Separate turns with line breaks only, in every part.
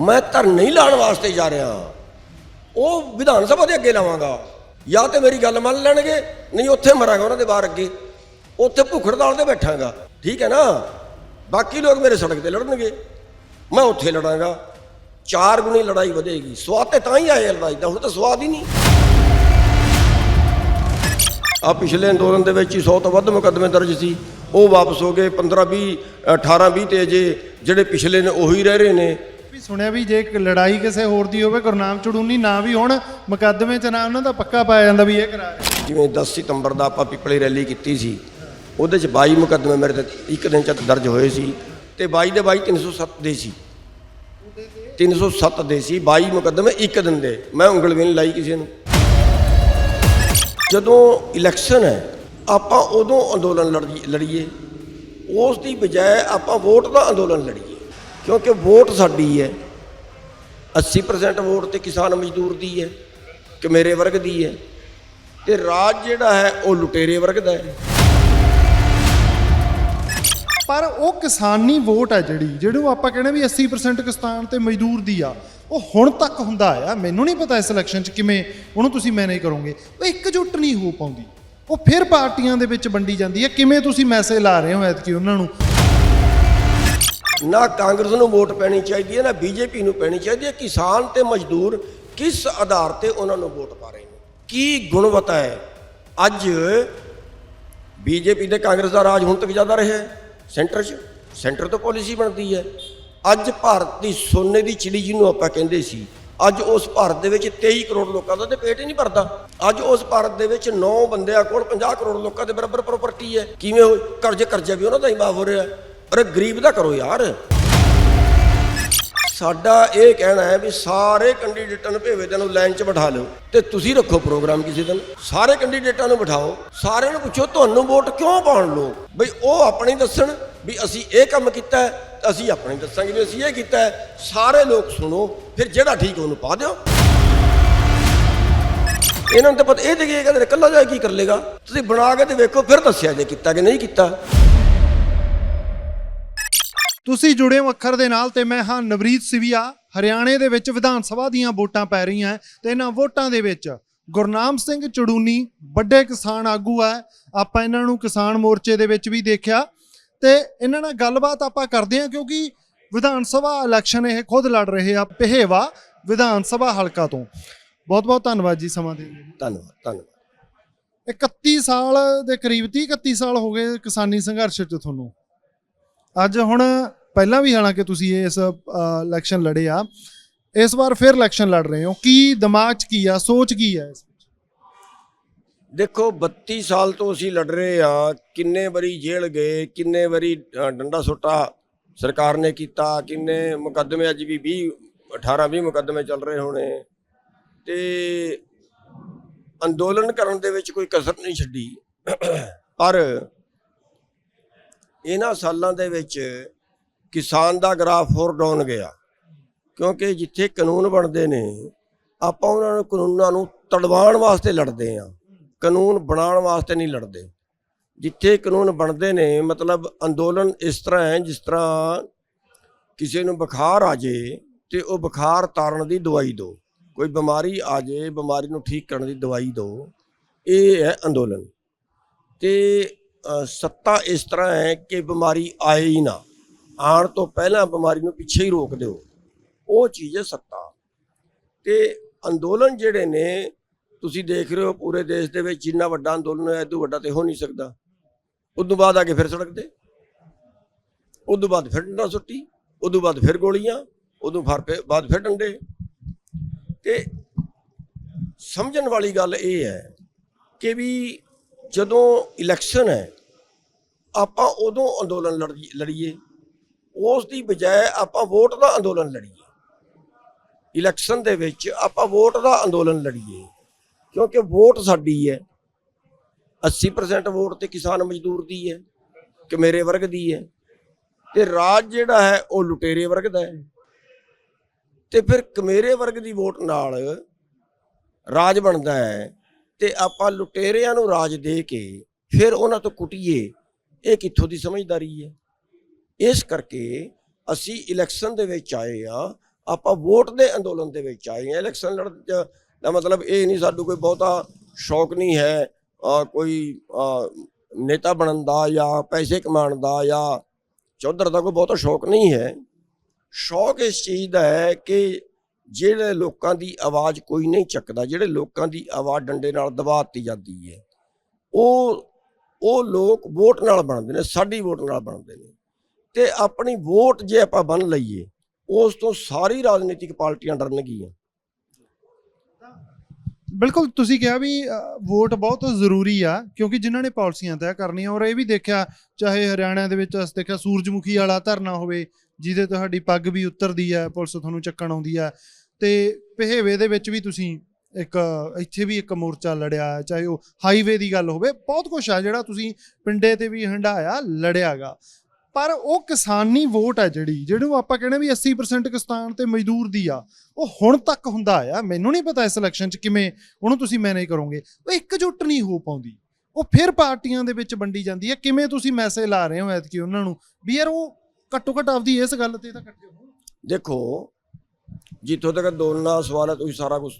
ਮੈਂ ਧਰਨੇ ਹੀ ਲਾਉਣ ਵਾਸਤੇ ਜਾ ਰਿਹਾ। ਉਹ ਵਿਧਾਨ ਸਭਾ ਦੇ ਅੱਗੇ ਲਾਵਾਂਗਾ। ਜਾਂ ਤੇ ਮੇਰੀ ਗੱਲ ਮੰਨ ਲੈਣਗੇ, ਨਹੀਂ ਉੱਥੇ ਮਰਾਂਗਾ ਉਹਨਾਂ ਦੇ ਬਾਹਰ ਅੱਗੇ। ਉੱਥੇ ਭੁੱਖ ਤੇ ਬੈਠਾਂਗਾ। ਠੀਕ ਹੈ ਨਾ? ਬਾਕੀ ਲੋਕ ਮੇਰੇ ਸੜਕ ਤੇ ਲੜਨਗੇ। ਮੈਂ ਉੱਥੇ ਲੜਾਂਗਾ। ਚਾਰ ਗੁਣੀ ਲੜਾਈ ਵਧੇਗੀ। ਸਵਾਦ ਤੇ ਤਾਂ ਹੀ ਆਏ ਲੜਾਈ ਦਾ, ਹੁਣ ਤਾਂ ਸਵਾਦ ਹੀ ਨਹੀਂ। ਆ ਪਿਛਲੇ ਅੰਦੋਲਨ ਦੇ ਵਿੱਚ ਹੀ 100 ਤੋਂ ਵੱਧ ਮੁਕੱਦਮੇ ਦਰਜ ਸੀ। ਉਹ ਵਾਪਸ ਹੋ ਗਏ 15 20 18 20 ਤੇ ਜੇ ਜਿਹੜੇ ਪਿਛਲੇ ਨੇ ਉਹੀ ਰਹਿ ਰਹੇ ਨੇ।
ਵੀ ਸੁਣਿਆ ਵੀ ਜੇ ਲੜਾਈ ਕਿਸੇ ਹੋਰ ਦੀ ਹੋਵੇ, ਗੁਰਨਾਮ ਚੜੂਨੀ ਨਾ ਵੀ ਹੁਣ, ਮੁਕੱਦਮੇ 'ਚ ਨਾ ਉਹਨਾਂ ਦਾ ਪੱਕਾ ਪਾਇਆ ਜਾਂਦਾ ਵੀ ਇਹ ਕਰਾ ਰਿਹਾ
ਜਿਵੇਂ 10 ਸਤੰਬਰ ਦਾ ਆਪਾਂ ਪਿਪਲੀ ਰੈਲੀ ਕੀਤੀ ਸੀ, ਉਹਦੇ ਚ 22 ਮੁਕੱਦਮੇ ਮੇਰੇ ਤੇ ਇੱਕ ਦਿਨ ਚ ਦਰਜ ਹੋਏ ਸੀ ਤੇ 22 ਦੇ 22 307 ਦੇ ਸੀ। 307 ਦੇ ਸੀ 22 ਮੁਕੱਦਮੇ ਇੱਕ ਦਿਨ ਦੇ। ਮੈਂ ਉਂਗਲ ਵੀ ਨਹੀਂ ਲਾਈ ਕਿਸੇ ਨੂੰ। ਜਦੋਂ ਇਲੈਕਸ਼ਨ ਹੈ, ਆਪਾਂ ਉਦੋਂ ਅੰਦੋਲਨ ਲੜੀ- ਲੜੀਏ। ਉਸ ਦੀ ਬਜਾਏ ਆਪਾਂ ਵੋਟ ਦਾ ਅੰਦੋਲਨ ਲੜੀਏ। ਕਿਉਂਕਿ ਵੋਟ ਸਾਡੀ ਹੈ। 80% ਵੋਟ ਤੇ ਕਿਸਾਨ ਮਜ਼ਦੂਰ ਦੀ ਹੈ ਕਿ ਮੇਰੇ ਵਰਗ ਦੀ ਹੈ। ਤੇ ਰਾਜ ਜਿਹੜਾ ਹੈ, ਉਹ ਲੁਟੇਰੇ ਵਰਗ ਦਾ ਹੈ।
ਪਰ ਉਹ ਕਿਸਾਨੀ ਵੋਟ ਹੈ ਜਿਹੜੀ ਜਿਹਨੂੰ ਆਪਾਂ ਕਹਿੰਦੇ ਵੀ 80% ਕਿਸਾਨ ਤੇ ਮਜ਼ਦੂਰ ਦੀ ਆ, ਉਹ ਹੁਣ ਤੱਕ ਹੁੰਦਾ ਆ ਮੈਨੂੰ ਨਹੀਂ ਪਤਾ ਇਸ ਇਲੈਕਸ਼ਨ 'ਚ ਕਿਵੇਂ ਉਹਨੂੰ ਤੁਸੀਂ ਮੈਨੇਜ ਕਰੋਗੇ। ਉਹ ਇਕਜੁੱਟ ਨਹੀਂ ਹੋ ਪਾਉਂਦੀ। ਉਹ ਫਿਰ ਪਾਰਟੀਆਂ ਦੇ ਵਿੱਚ ਵੰਡੀ ਜਾਂਦੀ ਹੈ। ਕਿਵੇਂ ਤੁਸੀਂ ਮੈਸੇਜ ਲਾ ਰਹੇ ਹੋ ਐਤਕੀ ਉਹਨਾਂ ਨੂੰ?
ਨਾ ਕਾਂਗਰਸ ਨੂੰ ਵੋਟ ਪੈਣੀ ਚਾਹੀਦੀ ਹੈ, ਨਾ ਬੀਜੇਪੀ ਨੂੰ ਪੈਣੀ ਚਾਹੀਦੀ ਹੈ। ਕਿਸਾਨ ਤੇ ਮਜ਼ਦੂਰ ਕਿਸ ਆਧਾਰ ਤੇ ਉਹਨਾਂ ਨੂੰ ਵੋਟ ਪਾ ਰਹੇ ਨੇ? ਕੀ ਗੁਣਵੱਤਾ ਹੈ? ਅੱਜ ਬੀਜੇਪੀ ਤੇ ਕਾਂਗਰਸ ਦਾ ਰਾਜ ਹੁਣ ਤੱਕ ਜ਼ਿਆਦਾ ਰਿਹਾ ਸੈਂਟਰ 'ਚ, ਸੈਂਟਰ ਤੋਂ ਪਾਲਿਸੀ ਬਣਦੀ ਹੈ। ਅੱਜ ਭਾਰਤ ਦੀ ਸੋਨੇ ਦੀ ਚਿੜੀ ਜਿਹਨੂੰ ਆਪਾਂ ਕਹਿੰਦੇ ਸੀ, ਅੱਜ ਉਸ ਭਾਰਤ ਦੇ ਵਿੱਚ 23 ਕਰੋੜ ਲੋਕਾਂ ਦਾ ਤੇ ਪੇਟ ਹੀ ਨਹੀਂ ਭਰਦਾ। ਅੱਜ ਉਸ ਭਾਰਤ ਦੇ ਵਿੱਚ 9 ਬੰਦਿਆਂ ਕੋਲ 50 ਕਰੋੜ ਲੋਕਾਂ ਦੇ ਬਰਾਬਰ ਪ੍ਰਾਪਰਟੀ ਹੈ। ਕਿਵੇਂ ਹੋ ਕਰਜ਼ੇ, ਕਰਜ਼ਾ ਵੀ ਉਹਨਾਂ ਦਾ ਹੀ ਮਾਫ ਹੋ ਰਿਹਾ ਅਰੇ ਗਰੀਬ ਦਾ ਕਰੋ ਯਾਰ। ਸਾਡਾ ਇਹ ਕਹਿਣਾ ਹੈ ਵੀ ਸਾਰੇ ਕੈਂਡੀਡੇਟਾਂ ਨੂੰ ਭੇਵੇ ਨੂੰ ਲਾਈਨ 'ਚ ਬਿਠਾ ਲਓ ਤੇ ਤੁਸੀਂ ਰੱਖੋ ਪ੍ਰੋਗਰਾਮ ਕਿਸੇ ਦਿਨ। ਸਾਰੇ ਕੈਂਡੀਡੇਟਾਂ ਨੂੰ ਬਿਠਾਓ, ਸਾਰਿਆਂ ਨੂੰ ਪੁੱਛੋ ਤੁਹਾਨੂੰ ਵੋਟ ਕਿਉਂ ਪਾਉਣ ਲੋ ਬਈ ਉਹ ਆਪਣੇ ਦੱਸਣ ਵੀ ਅਸੀਂ ਇਹ ਕੰਮ ਕੀਤਾ ਅਸੀਂ ਆਪਣੇ ਦੱਸਾਂਗੇ ਵੀ ਅਸੀਂ ਇਹ ਕੀਤਾ ਸਾਰੇ ਲੋਕ ਸੁਣੋ, ਫਿਰ ਜਿਹੜਾ ਠੀਕ ਉਹਨੂੰ ਪਾ ਦਿਓ। ਇਹਨਾਂ ਨੂੰ ਤਾਂ ਪਤਾ, ਇਹ ਤੇ ਕੀ ਕਹਿੰਦੇ ਇਕੱਲਾ ਜਾ ਕੀ ਕਰ ਲੇਗਾ? ਤੁਸੀਂ ਬਣਾ ਕੇ ਤੇ ਵੇਖੋ, ਫਿਰ ਦੱਸਿਆ ਜੇ ਕੀਤਾ ਕਿ ਨਹੀਂ ਕੀਤਾ।
ਤੁਸੀਂ ਜੁੜੇ ਹੋ ਅੱਖਰ ਦੇ ਨਾਲ ਤੇ ਮੈਂ ਹਾਂ ਨਵਰੀਤ ਸਿਵੀਆ ਹਰਿਆਣੇ ਦੇ ਵਿੱਚ ਵਿਧਾਨ ਸਭਾ ਦੀਆਂ ਵੋਟਾਂ ਪੈ ਰਹੀਆਂ ਤੇ ਇਹਨਾਂ ਵੋਟਾਂ ਦੇ ਵਿੱਚ ਗੁਰਨਾਮ ਸਿੰਘ ਚੜੂਨੀ ਵੱਡੇ ਕਿਸਾਨ ਆਗੂ ਹੈ। ਆਪਾਂ ਇਹਨਾਂ ਨੂੰ ਕਿਸਾਨ ਮੋਰਚੇ ਦੇ ਵਿੱਚ ਵੀ ਦੇਖਿਆ ਤੇ ਇਹਨਾਂ ਨਾਲ ਗੱਲਬਾਤ ਆਪਾਂ ਕਰਦੇ ਹਾਂ ਕਿਉਂਕਿ ਵਿਧਾਨ ਸਭਾ ਇਲੈਕਸ਼ਨ ਇਹ ਖੁਦ ਲੜ ਰਹੇ ਆ ਪਹੇਵਾ ਵਿਧਾਨ ਸਭਾ ਹਲਕਾ ਤੋਂ। ਬਹੁਤ ਬਹੁਤ ਧੰਨਵਾਦ ਜੀ ਸਮਾਂ ਦੇਣ ਲਈ।
ਧੰਨਵਾਦ ਧੰਨਵਾਦ।
31 ਸਾਲ ਦੇ ਕਰੀਬ 30 31 ਸਾਲ ਹੋ ਗਏ ਕਿਸਾਨੀ ਸੰਘਰਸ਼ 'ਚ ਤੁਹਾਨੂੰ। ਅੱਜ ਹੁਣ ਪਹਿਲਾਂ ਵੀ ਹਾਲਾਂਕਿ ਤੁਸੀਂ ਇਸ ਇਲੈਕਸ਼ਨ ਲੜੇ ਆ, ਇਸ ਵਾਰ ਫਿਰ ਇਲੈਕਸ਼ਨ ਲੜ ਰਹੇ ਹੋ। ਕੀ ਦਿਮਾਗ 'ਚ ਕੀ ਆ, ਸੋਚ ਕੀ ਆ ਇਸ ਵਿੱਚ?
ਦੇਖੋ 32 ਸਾਲ ਤੋਂ ਅਸੀਂ ਲੜ ਰਹੇ ਆ, ਕਿੰਨੇ ਵਾਰੀ ਜੇਲ੍ਹ ਗਏ, ਕਿੰਨੇ ਵਾਰੀ ਡੰਡਾ ਸੁੱਟਾ ਸਰਕਾਰ ਨੇ ਕੀਤਾ, ਕਿੰਨੇ ਮੁਕੱਦਮੇ, ਅੱਜ ਵੀ 20 18 20 ਮੁਕੱਦਮੇ ਚੱਲ ਰਹੇ ਹੋਣੇ। ਤੇ ਅੰਦੋਲਨ ਕਰਨ ਦੇ ਵਿੱਚ ਕੋਈ ਕਸਰ ਨਹੀਂ ਛੱਡੀ। ਪਰ ਇਹਨਾਂ ਸਾਲਾਂ ਦੇ ਵਿੱਚ ਕਿਸਾਨ ਦਾ ਗ੍ਰਾਫ ਹੋਰ ਡਾਊਨ ਗਿਆ। ਕਿਉਂਕਿ ਜਿੱਥੇ ਕਾਨੂੰਨ ਬਣਦੇ ਨੇ, ਆਪਾਂ ਉਹਨਾਂ ਨੂੰ ਕਾਨੂੰਨਾਂ ਨੂੰ ਤੜਵਾਉਣ ਵਾਸਤੇ ਲੜਦੇ ਆ ਕਾਨੂੰਨ ਬਣਾਉਣ ਵਾਸਤੇ ਨਹੀਂ ਲੜਦੇ। ਜਿੱਥੇ ਕਾਨੂੰਨ ਬਣਦੇ ਨੇ, ਮਤਲਬ ਅੰਦੋਲਨ ਇਸ ਤਰ੍ਹਾਂ ਹੈ, ਜਿਸ ਤਰ੍ਹਾਂ ਕਿਸੇ ਨੂੰ ਬੁਖਾਰ ਆ ਜੇ ਤੇ ਉਹ ਬੁਖਾਰ ਤਾਰਨ ਦੀ ਦਵਾਈ ਦਿਓ। ਕੋਈ ਬਿਮਾਰੀ ਆ ਜੇ, ਬਿਮਾਰੀ ਨੂੰ ਠੀਕ ਕਰਨ ਦੀ ਦਵਾਈ ਦਿਓ। ਇਹ ਹੈ ਅੰਦੋਲਨ। ਤੇ ਸੱਤਾ ਇਸ ਤਰ੍ਹਾਂ ਹੈ ਕਿ ਬਿਮਾਰੀ ਆਏ ਹੀ ਨਾ, ਆਉਣ ਤੋਂ ਪਹਿਲਾਂ ਬਿਮਾਰੀ ਨੂੰ ਪਿੱਛੇ ਹੀ ਰੋਕ ਦਿਓ। ਉਹ ਚੀਜ਼ ਹੈ ਸੱਤਾ। ਤੇ ਅੰਦੋਲਨ ਜਿਹੜੇ ਨੇ, ਤੁਸੀਂ ਦੇਖ ਰਹੇ ਹੋ ਪੂਰੇ ਦੇਸ਼ ਦੇ ਵਿੱਚ ਜਿੰਨਾ ਵੱਡਾ ਅੰਦੋਲਨ ਹੋਇਆ, ਇਦੋਂ ਵੱਡਾ ਤੇ ਹੋ ਨਹੀਂ ਸਕਦਾ। ਉਦੋਂ ਬਾਅਦ ਆ ਕੇ ਫਿਰ ਸੜਕ ਤੇ, ਉਦੋਂ ਬਾਅਦ ਫਿਰ ਡੰਡਾ ਸੁੱਟੀ, ਉਦੋਂ ਬਾਅਦ ਫਿਰ ਗੋਲੀਆਂ, ਉਦੋਂ ਫਿਰ ਫਿਰ- ਬਾਅਦ ਫਿਰ ਡੰਡੇ। ਤੇ ਸਮਝਣ ਵਾਲੀ ਗੱਲ ਇਹ ਹੈ ਕਿ ਵੀ ਜਦੋਂ ਇਲੈਕਸ਼ਨ ਹੈ ਆਪਾਂ ਉਦੋਂ ਅੰਦੋਲਨ ਲੜੀ- ਲੜੀਏ। ਉਸ ਦੀ ਬਜਾਏ ਆਪਾਂ ਵੋਟ ਦਾ ਅੰਦੋਲਨ ਲੜੀਏ। ਇਲੈਕਸ਼ਨ ਦੇ ਵਿੱਚ ਆਪਾਂ ਵੋਟ ਦਾ ਅੰਦੋਲਨ ਲੜੀਏ। ਕਿਉਂਕਿ ਵੋਟ ਸਾਡੀ ਹੈ। 80% ਵੋਟ ਤੇ ਕਿਸਾਨ ਮਜ਼ਦੂਰ ਦੀ ਹੈ, ਕਿ ਮੇਰੇ ਵਰਗ ਦੀ ਹੈ। ਤੇ ਰਾਜ ਜਿਹੜਾ ਹੈ, ਉਹ ਲੁਟੇਰੇ ਵਰਗ ਦਾ ਹੈ। ਤੇ ਫਿਰ ਕਮੇਰੇ ਵਰਗ ਦੀ ਵੋਟ ਨਾਲ ਰਾਜ ਬਣਦਾ ਹੈ। ਤੇ ਆਪਾਂ ਲੁਟੇਰਿਆਂ ਨੂੰ ਰਾਜ ਦੇ ਕੇ ਫਿਰ ਉਹਨਾਂ ਤੋਂ ਕੁੱਟੀਏ। ਇਹ ਕਿੱਥੋਂ ਦੀ ਸਮਝਦਾਰੀ ਹੈ? ਇਸ ਕਰਕੇ ਅਸੀਂ ਇਲੈਕਸ਼ਨ ਦੇ ਵਿੱਚ ਆਏ ਆ ਆਪਾਂ ਵੋਟ ਦੇ ਅੰਦੋਲਨ ਦੇ ਵਿੱਚ ਆਏ ਹਾਂ। ਇਲੈਕਸ਼ਨ ਲੜਨ ਦਾ ਮਤਲਬ ਇਹ ਨਹੀਂ ਸਾਨੂੰ ਕੋਈ ਬਹੁਤਾ ਸ਼ੌਕ ਨਹੀਂ ਹੈ ਕੋਈ ਨੇਤਾ ਬਣਨ ਦਾ ਜਾਂ ਪੈਸੇ ਕਮਾਉਣ ਦਾ ਜਾਂ ਚੌਧਰ ਦਾ ਕੋਈ ਬਹੁਤਾ ਸ਼ੌਕ ਨਹੀਂ ਹੈ। ਸ਼ੌਕ ਇਸ ਚੀਜ਼ ਦਾ ਹੈ ਕਿ ਜਿਹੜੇ ਲੋਕਾਂ ਦੀ ਆਵਾਜ਼ ਕੋਈ ਨਹੀਂ ਚੱਕਦਾ। ਜਿਹੜੇ ਲੋਕਾਂ ਦੀ ਆਵਾਜ਼ ਡੰਡੇ ਨਾਲ ਦਬਾਤੀ ਜਾਂਦੀ ਹੈ। ਉਹ ਉਹ ਲੋਕ ਵੋਟ ਨਾਲ ਬਣਦੇ ਨੇ, ਸਾਡੀ ਵੋਟ ਨਾਲ ਬਣਦੇ ਨੇ। ਤੇ ਆਪਣੀ ਵੋਟ ਜੇ ਆਪਾਂ ਬੰਨ ਲਈਏ, ਉਸ ਤੋਂ ਸਾਰੀ ਰਾਜਨੀਤਿਕ ਪਾਰਟੀਆਂ ਡਰਨਗੀਆਂ।
ਬਿਲਕੁਲ, ਤੁਸੀਂ ਕਿਹਾ ਵੀ ਵੋਟ ਬਹੁਤ ਜ਼ਰੂਰੀ ਆ, ਕਿਉਂਕਿ ਜਿਨ੍ਹਾਂ ਨੇ ਪਾਲਿਸੀਆਂ ਤੈਅ ਕਰਨੀਆਂ, ਔਰ ਇਹ ਵੀ ਦੇਖਿਆ, ਚਾਹੇ ਹਰਿਆਣਾ ਦੇ ਵਿੱਚ ਅਸੀਂ ਦੇਖਿਆ, ਸੂਰਜਮੁਖੀ ਵਾਲਾ ਧਰਨਾ ਹੋਵੇ, ਜਿਹਦੇ ਤੁਹਾਡੀ ਪੱਗ ਵੀ ਉਤਰਦੀ ਆ, ਪੁਲਿਸ ਤੁਹਾਨੂੰ ਚੱਕਣ ਆਉਂਦੀ ਆ, ਤੇ ਪਹਿੇਵੇ ਦੇ ਵਿੱਚ ਵੀ ਤੁਸੀਂ ਇੱਕ, ਇੱਥੇ ਵੀ ਇੱਕ ਮੋਰਚਾ ਲੜਿਆ, ਚਾਹੇ ਉਹ ਹਾਈਵੇ ਦੀ ਗੱਲ ਹੋਵੇ, ਬਹੁਤ ਕੁਝ ਆ ਜਿਹੜਾ ਤੁਸੀਂ ਪਿੰਡੇ ਤੇ ਵੀ ਹੰਡਾਇਆ ਲੜਿਆਗਾ। ਪਰ ਉਹ ਕਿਸਾਨੀ ਵੋਟ ਹੈ ਜਿਹੜੀ ਜਿਹਨੂੰ ਆਪਾਂ ਕਹਿੰਦੇ ਵੀ 80% ਕਿਸਾਨ ਤੇ ਮਜ਼ਦੂਰ ਦੀ ਆ, ਉਹ ਹੁਣ ਤੱਕ ਹੁੰਦਾ ਆ, ਮੈਨੂੰ ਨਹੀਂ ਪਤਾ ਇਸ ਇਲੈਕਸ਼ਨ 'ਚ ਕਿਵੇਂ ਉਹਨੂੰ ਤੁਸੀਂ ਮੈਨੇਜ ਕਰੋਗੇ। ਉਹ ਇਕਜੁੱਟ ਨਹੀਂ ਹੋ ਪਾਉਂਦੀ। ਉਹ ਫਿਰ ਪਾਰਟੀਆਂ ਦੇ ਵਿੱਚ ਵੰਡੀ ਜਾਂਦੀ ਹੈ ਕਿਵੇਂ ਤੁਸੀਂ ਮੈਸੇਜ ਲਾ ਰਹੇ ਹੋ ਐਤਕੀ ਉਹਨਾਂ ਨੂੰ, ਵੀ ਯਾਰ ਉਹ ਘੱਟੋ ਘੱਟ ਆਪਦੀ ਇਸ ਗੱਲ ਤੇ ਤਾਂ ਕੱਟੇ
ਦੇਖੋ, ਜਿੱਥੋਂ ਤੱਕ ਦੋਨਾਂ ਸਵਾਲ ਹੈ, ਤੁਸੀਂ ਸਾਰਾ ਕੁਝ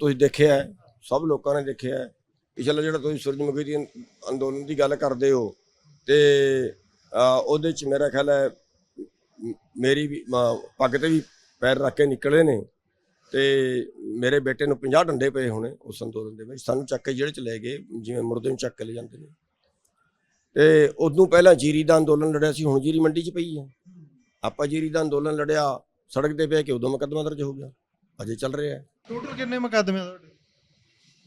ਤੁਸੀਂ ਦੇਖਿਆ ਹੈ ਸਭ ਲੋਕਾਂ ਨੇ ਦੇਖਿਆ ਹੈ। ਪਿਛਲਾ ਜਿਹੜਾ ਤੁਸੀਂ ਸੂਰਜਮੁਖੀ ਦੀ ਅੰ- ਅੰਦੋਲਨ ਦੀ ਗੱਲ ਕਰਦੇ ਹੋ ਤੇ ਅਹ, ਉਹਦੇ ਚ ਮੇਰਾ ਖਿਆਲ ਹੈ ਮ- ਮੇਰੀ ਵੀ ਮ- ਪੱਗ ਤੇ ਵੀ ਪੈਰ ਰੱਖ ਕੇ ਨਿਕਲੇ ਨੇ ਤੇ ਮੇਰੇ ਬੇਟੇ ਨੂੰ 50 ਡੰਡੇ ਪਏ ਹੋਣੇ ਉਸ ਅੰਦੋਲਨ ਦੇ ਵਿੱਚ। ਸਾਨੂੰ ਚੱਕ ਕੇ ਜਿਹੜੇ ਚ ਲੈ ਗਏ ਜਿਵੇਂ ਮੁਰਦੇ ਨੂੰ ਚੱਕ ਕੇ ਲੈ ਜਾਂਦੇ ਨੇ। ਤੇ ਉਦੋਂ ਪਹਿਲਾਂ ਜੀਰੀ ਦਾ ਅੰਦੋਲਨ ਲੜਿਆ ਸੀ ਹੁਣ ਜੀਰੀ ਮੰਡੀ 'ਚ ਪਈ ਹੈ। ਆਪਾਂ ਜੀਰੀ ਦਾ ਅੰਦੋਲਨ ਲੜਿਆ ਸੜਕ ਤੇ ਪਿਆ ਕਿ ਉਦੋਂ ਮੁਕੱਦਮਾ ਦਰਜ ਹੋ ਗਿਆ। ਅਜੇ ਚੱਲ ਰਿਹਾ ਹੈ।
ਟੋਟਲ ਕਿੰਨੇ ਮੁਕੱਦਮੇ ਆ ਤੁਹਾਡੇ?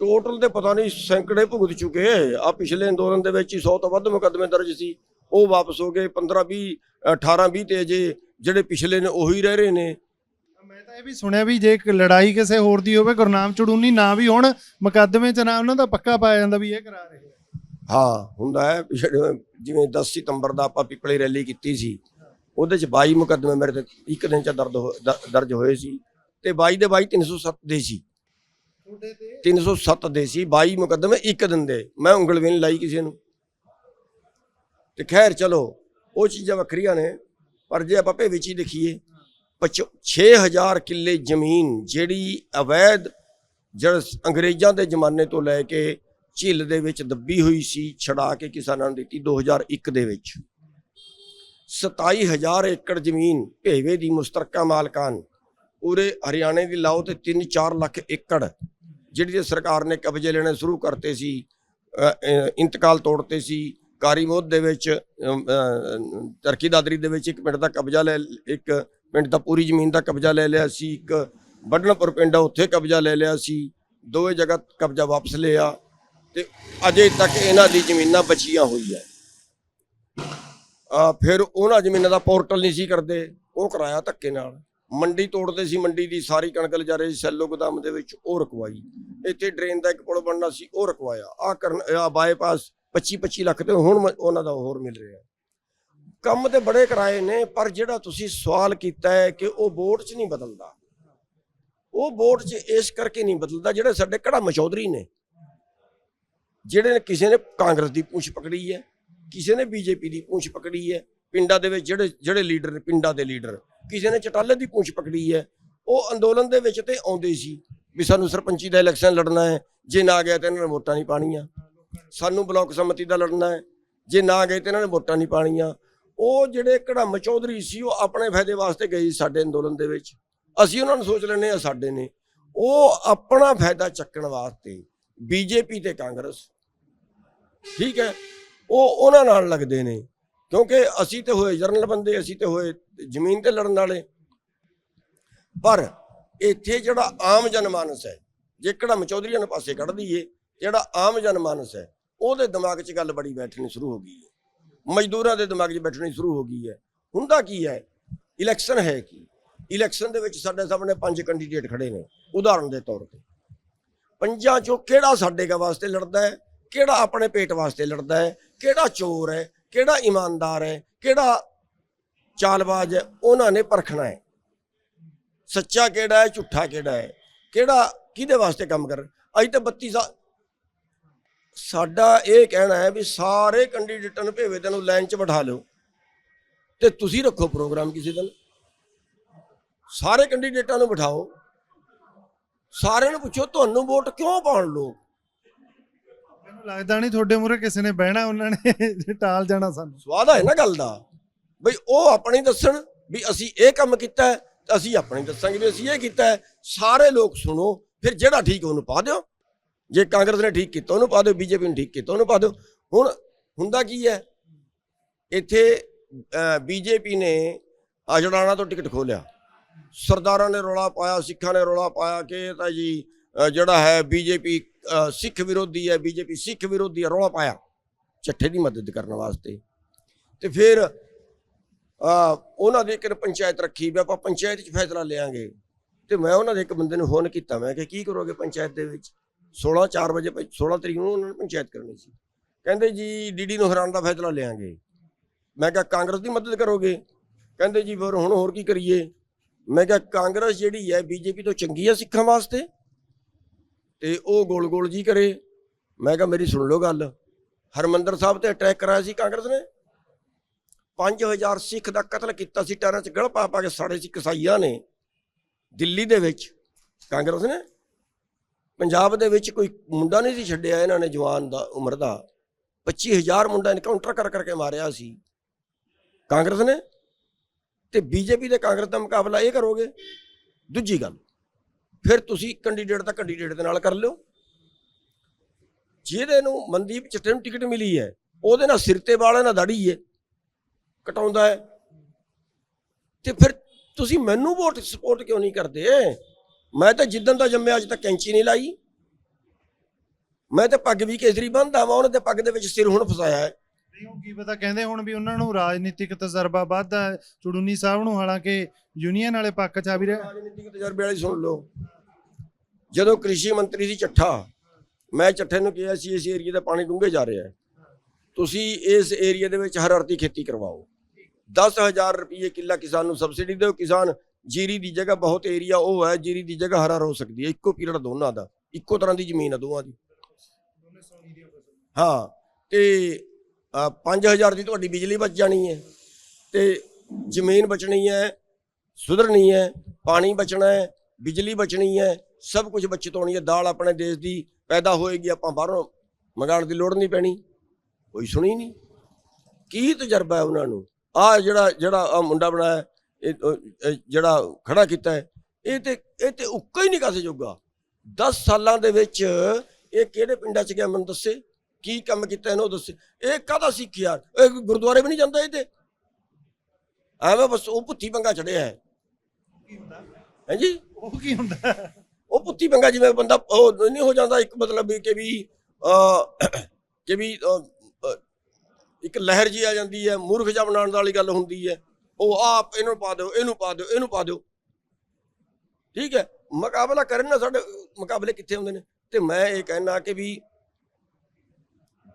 ਟੋਟਲ ਤੇ ਪਤਾ ਨਹੀਂ ਸੈਂਕੜੇ ਭੁਗਤ ਚੁੱਕੇ ਆ ਪਿਛਲੇ ਅੰਦੋਲਨ ਦੇ ਵਿੱਚ ਹੀ 100 ਤੋਂ ਵੱਧ ਮੁਕੱਦਮੇ ਦਰਜ ਸੀ। ਉਹ ਵਾਪਸ ਹੋ ਗਏ 15 20 18 20 ਤੇ ਅਜੇ ਜਿਹੜੇ ਪਿਛਲੇ ਨੇ ਉਹੀ ਰਹਿ ਰਹੇ ਨੇ।
ਮੈਂ ਤਾਂ ਇਹ ਵੀ ਸੁਣਿਆ ਵੀ ਜੇ ਇੱਕ ਲੜਾਈ ਕਿਸੇ ਹੋਰ ਦੀ ਹੋਵੇ ਗੁਰਨਾਮ ਚੜੂਨੀ ਨਾ ਵੀ ਹੁਣ ਮੁਕੱਦਮੇ 'ਚ ਨਾ ਉਹਨਾਂ ਦਾ ਪੱਕਾ ਪਾਇਆ ਜਾਂਦਾ ਵੀ ਇਹ ਕਰਾ ਰਹੇ
ਹਾਂ ਹੁੰਦਾ ਹੈ ਜਿਵੇਂ 10 ਸਤੰਬਰ ਦਾ ਆਪਾਂ ਪਿਪਲੇ ਰੈਲੀ ਕੀਤੀ ਸੀ ਉਹਦੇ ਚ 22 ਮੁਕੱਦਮੇ ਮੇਰੇ ਤੇ ਇੱਕ ਦਿਨ ਚ ਦਰਜ ਹੋਏ ਸੀ। ਤੇ 22 ਦੇ 22 307 ਦੇ ਸੀ।
ਤੁਹਾਡੇ ਤੇ?
307 ਦੇ ਸੀ। 22 ਮੁਕੱਦਮੇ ਇੱਕ ਦਿਨ ਦੇ। ਮੈਂ ਉਂਗਲ ਵੀ ਨਹੀਂ ਲਾਈ ਕਿਸੇ ਨੂੰ। ਤੇ ਖੈਰ ਚਲੋ ਉਹ ਚੀਜ਼ਾਂ ਵੱਖਰੀਆਂ ਨੇ। ਪਰ ਜੇ ਆਪਾਂ ਭੇ ਵਿੱਚ ਹੀ ਦੇਖੀਏ 6000 ਕਿੱਲੇ ਜ਼ਮੀਨ ਜਿਹੜੀ ਅਵੈਧ ਜਿਹੜਾ ਅੰਗਰੇਜ਼ਾਂ ਦੇ ਜ਼ਮਾਨੇ ਤੋਂ ਲੈ ਕੇ ਝਿੱਲ ਦੇ ਵਿੱਚ ਦੱਬੀ ਹੋਈ ਸੀ ਛਡਾ ਕੇ ਕਿਸਾਨਾਂ ਨੂੰ ਦਿੱਤੀ 2001 ਦੇ ਵਿੱਚ। 27000 ਏਕੜ ਜ਼ਮੀਨ ਭੇਵੇ ਦੀ ਮੁਸ਼ਤਰਕਾ ਮਾਲਕਾਨ ਪੂਰੇ ਹਰਿਆਣੇ ਦੀ ਲਾਓ ਤੇ 3-4 ਲੱਖ ਏਕੜ ਜਿਹੜੀ ਤੇ ਸਰਕਾਰ ਨੇ ਕਬਜ਼ੇ ਲੈਣੇ ਸ਼ੁਰੂ ਕਰਤੇ ਸੀ ਅ, ਅ, ਇੰਤਕਾਲ ਤੋੜਤੇ ਸੀ ਕਾਰੀਮੋਦ ਦੇ ਵਿੱਚ ਤਰਕੀ ਦਾਦਰੀ ਦੇ ਵਿੱਚ ਇੱਕ ਪਿੰਡ ਦਾ ਕਬਜ਼ਾ ਲੈ ਇੱਕ ਪਿੰਡ ਦਾ ਪੂਰੀ ਜ਼ਮੀਨ ਦਾ ਕਬਜ਼ਾ ਲੈ ਲਿਆ ਸੀ ਇੱਕ ਬੱਡਣਪੁਰ ਪਿੰਡ ਆ ਉੱਥੇ ਕਬਜ਼ਾ ਲੈ ਲਿਆ ਸੀ ਦੋਵੇਂ ਜਗ੍ਹਾ ਕਬਜ਼ਾ ਵਾਪਸ ਲਿਆ ਤੇ ਅਜੇ ਤੱਕ ਇਹਨਾਂ ਦੀ ਜ਼ਮੀਨਾਂ ਬਚੀਆਂ ਹੋਈ ਹੈ ਆ ਫਿਰ ਉਹਨਾਂ ਜ਼ਮੀਨਾਂ ਦਾ ਪੋਰਟਲ ਨਹੀਂ ਸੀ ਕਰਦੇ ਉਹ ਕਰਾਇਆ ਧੱਕੇ ਨਾਲ। ਮੰਡੀ ਤੋੜਦੇ ਸੀ, ਮੰਡੀ ਦੀ ਸਾਰੀ ਕਣਕ ਲਿਜਾਰੇ ਸੀ, ਸੈਲੋ ਗੋਦਾਮ ਦੇ ਵਿੱਚ ਉਹ ਰਕਵਾਈ। ਇੱਥੇ ਡਰੇਨ ਦਾ ਇੱਕ ਪੁਲ ਬਣਨਾ ਸੀ, ਉਹ ਰਕਵਾਇਆ। ਆ ਕਰਨ ਆ ਬਾਈਪਾਸ 25 25 ਲੱਖ ਤੇ ਹੁਣ ਉਹਨਾਂ ਦਾ ਹੋਰ ਮਿਲ ਰਿਹਾ। ਕੰਮ ਤੇ ਬੜੇ ਕਰਾਏ ਨੇ, ਪਰ ਜਿਹੜਾ ਤੁਸੀਂ ਸਵਾਲ ਕੀਤਾ ਹੈ ਕਿ ਉਹ ਵੋਟ 'ਚ ਨਹੀਂ ਬਦਲਦਾ। ਉਹ ਵੋਟ 'ਚ ਇਸ ਕਰਕੇ ਨਹੀਂ ਬਦਲਦਾ ਜਿਹੜੇ ਸਾਡੇ ਕੜਾ ਮਚੌਧਰੀ ਨੇ। ਜਿਹੜੇ ਕਿਸੇ ਨੇ ਕਾਂਗਰਸ ਦੀ ਪੂਛ ਪਕੜੀ ਹੈ, ਕਿਸੇ ਨੇ ਬੀਜੇਪੀ ਦੀ ਪੂਛ ਪਕੜੀ ਹੈ, ਪਿੰਡਾਂ ਦੇ ਵਿੱਚ ਜਿਹੜੇ ਜਿਹੜੇ ਲੀਡਰ ਨੇ, ਪਿੰਡਾਂ ਦੇ ਲੀਡਰ। ਕਿਸੇ ਨੇ ਚਟਾਲੇ ਦੀ ਪੂਛ ਪਕੜੀ ਹੈ। ਉਹ ਅੰਦੋਲਨ ਦੇ ਵਿੱਚ ਤੇ ਆਉਂਦੇ ਸੀ ਵੀ ਸਾਨੂੰ ਸਰਪੰਚੀ ਦਾ ਇਲੈਕਸ਼ਨ ਲੜਨਾ ਹੈ। ਜੇ ਨਾ ਗਿਆ ਤਾਂ ਇਹਨਾਂ ਨੇ ਵੋਟਾਂ ਨਹੀਂ ਪਾਣੀਆਂ ਸਾਨੂੰ ਬਲਾਕ ਸਮਿਤੀ ਦਾ ਲੜਨਾ ਹੈ। ਜੇ ਨਾ ਗਏ ਤਾਂ ਇਹਨਾਂ ਨੇ ਵੋਟਾਂ ਨਹੀਂ ਪਾਣੀਆਂ ਉਹ ਜਿਹੜੇ ਕੜਮ ਚੌਧਰੀ ਸੀ, ਉਹ ਆਪਣੇ ਫਾਇਦੇ ਵਾਸਤੇ ਗਏ ਸਾਡੇ ਅੰਦੋਲਨ ਦੇ ਵਿੱਚ। ਅਸੀਂ ਉਹਨਾਂ ਨੂੰ ਸੋਚ ਲੈਂਦੇ ਆ ਸਾਡੇ ਨੇ। ਉਹ ਆਪਣਾ ਫਾਇਦਾ ਚੱਕਣ ਵਾਸਤੇ ਬੀਜੇਪੀ ਤੇ ਕਾਂਗਰਸ। ਠੀਕ ਹੈ। ਉਹ ਉਹਨਾਂ ਨਾਲ ਲੱਗਦੇ ਨੇ। ਕਿਉਂਕਿ ਅਸੀਂ ਤੇ ਹੋਏ ਜਰਨਲ ਬੰਦੇ, ਅਸੀਂ ਤੇ ਹੋਏ ਜ਼ਮੀਨ ਤੇ ਲੜਨ ਵਾਲੇ। ਪਰ ਇੱਥੇ ਜਿਹੜਾ ਆਮ ਜਨਮਾਨਸ ਹੈ, ਜੇ ਕੜਮ ਨੂੰ ਪਾਸੇ ਕੱਢ ਦਈਏ, ਜਿਹੜਾ ਆਮ ਜਨਮਾਨਸ ਹੈ, ਉਹਦੇ ਦਿਮਾਗ 'ਚ ਗੱਲ ਬੜੀ ਬੈਠਣੀ ਸ਼ੁਰੂ ਹੋ ਗਈ ਹੈ। ਮਜ਼ਦੂਰਾਂ ਦੇ ਦਿਮਾਗ 'ਚ ਬੈਠਣੀ ਸ਼ੁਰੂ ਹੋ ਗਈ ਹੈ। ਹੁੰਦਾ ਕੀ ਹੈ? ਇਲੈਕਸ਼ਨ ਹੈ ਕੀ? ਇਲੈਕਸ਼ਨ ਦੇ ਵਿੱਚ ਸਾਡੇ ਸਾਹਮਣੇ ਪੰਜ ਕੈਂਡੀਡੇਟ ਖੜੇ ਨੇ, ਉਦਾਹਰਨ ਦੇ ਤੌਰ ਤੇ। ਪੰਜਾਂ ਚੋਂ ਕਿਹੜਾ ਸਾਡੇ ਗਾ ਵਾਸਤੇ ਲੜਦਾ ਹੈ? ਕਿਹੜਾ ਆਪਣੇ ਪੇਟ ਵਾਸਤੇ ਲੜਦਾ ਹੈ? ਕਿਹੜਾ ਚੋਰ ਹੈ? ਕਿਹੜਾ ਇਮਾਨਦਾਰ ਹੈ, ਕਿਹੜਾ ਚਾਲਬਾਜ਼ ਹੈ, ਉਹਨਾਂ ਨੇ ਪਰਖਣਾ ਹੈ। ਸੱਚਾ ਕਿਹੜਾ ਹੈ, ਝੂਠਾ ਕਿਹੜਾ ਹੈ, ਕਿਹੜਾ ਕਿਹਦੇ ਵਾਸਤੇ ਕੰਮ ਕਰ ਅੱਜ ਤਾਂ 32 ਸਾਲ ਸਾਡਾ ਇਹ ਕਹਿਣਾ ਹੈ ਵੀ ਸਾਰੇ ਕੈਂਡੀਡੇਟਾਂ ਨੂੰ ਭੇਵੇ ਤੈਨੂੰ ਲਾਈਨ 'ਚ ਬਿਠਾ ਲਿਓ ਤੇ ਤੁਸੀਂ ਰੱਖੋ ਪ੍ਰੋਗਰਾਮ ਕਿਸੇ ਦਿਨ। ਸਾਰੇ ਕੈਂਡੀਡੇਟਾਂ ਨੂੰ ਬਿਠਾਓ। ਸਾਰਿਆਂ ਨੂੰ ਪੁੱਛੋ, ਤੁਹਾਨੂੰ ਵੋਟ ਕਿਉਂ ਪਾਉਣ ਲੋਕ?
ਲੱਗਦਾ ਨਹੀਂ ਤੁਹਾਡੇ ਮੂਹਰੇ ਕਿਸੇ ਨੇ ਬਹਿਣਾ ਉਹਨਾਂ ਨੇ ਟਾਲ ਜਾਣਾ ਸਾਨੂੰ।
ਸਵਾਦ ਹੈ ਨਾ ਗੱਲ ਦਾ। ਬਈ ਉਹ ਆਪਣੀ ਦੱਸਣ ਵੀ ਅਸੀਂ ਇਹ ਕੰਮ ਕੀਤਾ ਅਸੀਂ ਆਪਣੀ ਦੱਸਾਂਗੇ ਵੀ ਅਸੀਂ ਇਹ ਕੀਤਾ ਸਾਰੇ ਲੋਕ ਸੁਣੋ ਫਿਰ ਜਿਹੜਾ ਠੀਕ ਉਹਨੂੰ ਪਾ ਦਿਓ। ਜੇ ਕਾਂਗਰਸ ਨੇ ਠੀਕ ਕੀਤਾ ਉਹਨੂੰ ਪਾ ਦਿਓ ਬੀਜੇਪੀ ਨੇ ਠੀਕ ਕੀਤਾ ਉਹਨੂੰ ਪਾ ਦਿਓ। ਹੁਣ ਹੁੰਦਾ ਕੀ ਹੈ? ਇੱਥੇ ਬੀਜੇਪੀ ਨੇ ਅਜੜਾਣਾ ਤੋਂ ਟਿਕਟ ਖੋਲਿਆ ਸਰਦਾਰਾਂ ਨੇ ਰੌਲਾ ਪਾਇਆ ਸਿੱਖਾਂ ਨੇ ਰੌਲਾ ਪਾਇਆ ਕਿ ਇਹ ਤਾਂ ਜੀ ਅ, ਜਿਹੜਾ ਹੈ ਬੀਜੇਪੀ ਸਿੱਖ ਵਿਰੋਧੀ ਹੈ, ਬੀਜੇਪੀ ਸਿੱਖ ਵਿਰੋਧੀ ਹੈ, ਰੌਲਾ ਪਾਇਆ। ਚੱਠੇ ਦੀ ਮਦਦ ਕਰਨ ਵਾਸਤੇ। ਤੇ ਫਿਰ ਉਹਨਾਂ ਦੀ ਇੱਕ ਪੰਚਾਇਤ ਰੱਖੀ ਵੀ ਆਪਾਂ ਪੰਚਾਇਤ 'ਚ ਫੈਸਲਾ ਲਿਆਂਗੇ। ਤੇ ਮੈਂ ਉਹਨਾਂ ਦੇ ਇੱਕ ਬੰਦੇ ਨੂੰ ਫੋਨ ਕੀਤਾ, ਮੈਂ ਕਿ ਕੀ ਕਰੋਗੇ ਪੰਚਾਇਤ ਦੇ ਵਿੱਚ? 16 4 ਵਜੇ ਪ- 16 ਤਰੀਕ ਨੂੰ ਉਹਨਾਂ ਨੇ ਪੰਚਾਇਤ ਕਰਨੀ ਸੀ। ਕਹਿੰਦੇ ਜੀ, ਡੀਡੀ ਨੂੰ ਹਰਾਉਣ ਦਾ ਫੈਸਲਾ ਲਿਆਂਗੇ। ਮੈਂ ਕਿਹਾ, ਕਾਂਗਰਸ ਦੀ ਮਦਦ ਕਰੋਗੇ? ਕਹਿੰਦੇ ਜੀ, ਫਿਰ ਹੁਣ ਹੋਰ ਕੀ ਕਰੀਏ? ਮੈਂ ਕਿਹਾ, ਕਾਂਗਰਸ ਜਿਹੜੀ ਹੈ, ਬੀਜੇਪੀ ਤੋਂ ਚੰਗੀ ਹੈ ਸਿੱਖਾਂ ਵਾਸਤੇ? ਤੇ ਉਹ ਗੋਲ ਗੋਲ ਜੀ ਕਰੇ। ਮੈਂ ਕਿਹਾ, ਮੇਰੀ ਸੁਣ ਲਓ ਗੱਲ। ਹਰਮੰਦਰ ਸਾਹਿਬ ਤੇ ਅਟੈਕ ਕਰਾਇਆ ਸੀ ਕਾਂਗਰਸ ਨੇ। 5000 ਸਿੱਖ ਦਾ ਕਤਲ ਕੀਤਾ ਸੀ ਟਾਰਾਂ 'ਚ ਗੜ ਪਾ ਪਾ ਕੇ ਸਾੜੇ ਸੀ ਕਸਾਈਆਂ ਨੇ। ਦਿੱਲੀ ਦੇ ਵਿੱਚ ਕਾਂਗਰਸ ਨੇ। ਪੰਜਾਬ ਦੇ ਵਿੱਚ ਕੋਈ ਮੁੰਡਾ ਨਹੀਂ ਸੀ ਛੱਡਿਆ ਇਹਨਾਂ ਨੇ ਜਵਾਨ ਦਾ, ਉਮਰ ਦਾ। 25000 ਮੁੰਡਾ ਇਨਕਾਊਂਟਰ ਕਰ ਕਰਕੇ ਮਾਰਿਆ ਸੀ। ਕਾਂਗਰਸ ਨੇ। ਤੇ ਬੀਜੇਪੀ ਦੇ ਕਾਂਗਰਸ ਦਾ ਮੁਕਾਬਲਾ ਇਹ ਕਰੋਗੇ। ਦੂਜੀ ਗੱਲ ਫਿਰ ਤੁਸੀਂ ਕੈਂਡੀਡੇਟ ਤਾਂ ਕੈਂਡੀਡੇਟ ਦੇ ਨਾਲ ਕਰ ਲਿਓ। ਜਿਹਦੇ ਨੂੰ ਮਨਦੀਪ ਚਿੱਟੇ ਨੂੰ ਟਿਕਟ ਮਿਲੀ ਹੈ ਉਹਦੇ ਨਾਲ ਸਿਰ ਤੇ ਵਾਲੇ ਨਾਲ ਦਾੜੀ ਹੈ ਕਟਾਉਂਦਾ ਹੈ। ਤੇ ਫਿਰ ਤੁਸੀਂ ਮੈਨੂੰ ਵੋਟ ਸਪੋਰਟ ਕਿਉਂ ਨਹੀਂ ਕਰਦੇ? ਮੈਂ ਤਾਂ ਜਿੱਦਣ ਦਾ ਜੰਮਿਆ ਅੱਜ ਤੱਕ ਕੈਂਚੀ ਨਹੀਂ ਲਾਈ। ਮੈਂ ਤਾਂ ਪੱਗ ਵੀ ਕੇਸਰੀ ਬੰਨਦਾ ਵਾਂ ਉਹਨੇ ਤੇ ਪੱਗ ਦੇ ਵਿੱਚ ਸਿਰ ਹੁਣ ਫਸਾਇਆ ਹੈ।
ਨਹੀਂ ਉਹ ਕੀ ਪਤਾ ਕਹਿੰਦੇ ਹੁਣ ਵੀ ਉਹਨਾਂ ਨੂੰ ਰਾਜਨੀਤਿਕ ਤਜਰਬਾ ਵੱਧ ਹੈ। ਚੁੜੂਨੀ ਸਾਹਿਬ ਨੂੰ ਹਾਲਾਂਕਿ ਯੂਨੀਅਨ ਵਾਲੇ ਪੱਖ 'ਚ ਆ ਵੀ ਰਹੇ।
ਰਾਜਨੀਤਿਕ ਤਜਰਬੇ ਵਾਲੀ ਸੁਣ ਲਓ। ਜਦੋਂ ਕ੍ਰਿਸ਼ੀ ਮੰਤਰੀ ਸੀ ਚੱਠਾ ਮੈਂ ਚੱਠੇ ਨੂੰ ਕਿਹਾ ਸੀ ਇਸ ਏਰੀਏ ਦਾ ਪਾਣੀ ਡੂੰਘੇ ਜਾ ਰਿਹਾ ਹੈ। ਤੁਸੀਂ ਇਸ ਏਰੀਏ ਦੇ ਵਿੱਚ ਹਰ ਅਰਤੀ ਖੇਤੀ ਕਰਵਾਓ। 10000 ਰੁਪਏ ਕਿੱਲਾ ਕਿਸਾਨ ਨੂੰ ਸਬਸਿਡੀ ਦਿਓ। ਕਿਸਾਨ ਜੀਰੀ ਦੀ ਜਗ੍ਹਾ ਬਹੁਤ ਏਰੀਆ ਉਹ ਹੈ ਜੀਰੀ ਦੀ ਜਗ੍ਹਾ ਹਰਾ ਹੋ ਸਕਦੀ ਹੈ। ਇੱਕੋ ਪੀਰੀਅਡ ਦੋਨਾਂ ਦਾ ਇੱਕੋ ਤਰ੍ਹਾਂ ਦੀ ਜ਼ਮੀਨ ਹੈ ਦੋਵਾਂ ਦੀ। ਹਾਂ ਤੇ ਅ, 5000 ਦੀ ਤੁਹਾਡੀ ਬਿਜਲੀ ਬਚ ਜਾਣੀ ਹੈ। ਤੇ ਜ਼ਮੀਨ ਬਚਣੀ ਹੈ ਸੁਧਰਨੀ ਹੈ ਪਾਣੀ ਬਚਣਾ ਹੈ ਬਿਜਲੀ ਬਚਣੀ ਹੈ ਸਭ ਕੁਝ ਬਚਤ ਹੋਣੀ ਹੈ ਦਾਲ ਆਪਣੇ ਦੇਸ਼ ਦੀ ਪੈਦਾ ਹੋਏਗੀ ਆਪਾਂ ਬਾਹਰੋਂ ਮੰਗਾਉਣ ਦੀ ਲੋੜ ਨਹੀਂ ਪੈਣੀ। ਕੋਈ ਸੁਣੀ ਨਹੀਂ। ਕੀ ਤਜਰਬਾ ਹੈ ਉਹਨਾਂ ਨੂੰ? ਆ ਜਿਹੜਾ ਜਿਹੜਾ ਆ ਮੁੰਡਾ ਬਣਾਇਆ ਇਹ ਜਿਹੜਾ ਖੜਾ ਕੀਤਾ ਹੈ ਇਹ ਤੇ ਇਹ ਤੇ ਉੱਕਾ ਹੀ ਨਹੀਂ ਕਾਸੇ ਜੋਗਾ। 10 ਸਾਲਾਂ ਦੇ ਵਿੱਚ ਇਹ ਕਿਹੜੇ ਪਿੰਡਾਂ ਚ ਗਿਆ ਮੈਨੂੰ ਦੱਸੇ। ਕੀ ਕੰਮ ਕੀਤਾ ਇਹਨੂੰ ਦੱਸੇ। ਇਹ ਕਾਹਦਾ ਸਿੱਖ ਯਾਰ? ਇਹ ਗੁਰਦੁਆਰੇ ਵੀ ਨਹੀਂ ਜਾਂਦਾ ਇਹ ਤੇ। ਐਵੇਂ ਬਸ ਉਹ ਪੁੱਠੀ ਪੰਗਾ ਚੜਿਆ ਹੈ। ਹਾਂਜੀ
ਉਹ ਕੀ ਹੁੰਦਾ?
ਉਹ ਪੁੱਤੀ ਪੰਗਾ ਜਿਵੇਂ ਬੰਦਾ, ਉਹ ਨਹੀਂ ਹੋ ਜਾਂਦਾ ਇੱਕ ਮਤਲਬ ਕਿ ਵੀ ਅ ਕਿ ਵੀ ਇੱਕ ਲਹਿਰ ਜੀ ਆ ਜਾਂਦੀ ਹੈ, ਮੂਰਖ ਜਿਹਾ ਬਣਾਉਣ ਵਾਲੀ ਗੱਲ ਹੁੰਦੀ ਹੈ। ਉਹ ਆਪ ਇਹਨੂੰ ਪਾ ਦਿਓ, ਇਹਨੂੰ ਪਾ ਦਿਓ, ਇਹਨੂੰ ਪਾ ਦਿਓ। ਠੀਕ ਹੈ? ਮੁਕਾਬਲਾ ਕਰਨ ਨਾ ਸਾਡੇ ਮੁਕਾਬਲੇ ਕਿੱਥੇ ਹੁੰਦੇ ਨੇ? ਤੇ ਮੈਂ ਇਹ ਕਹਿਣਾ ਕਿ ਵੀ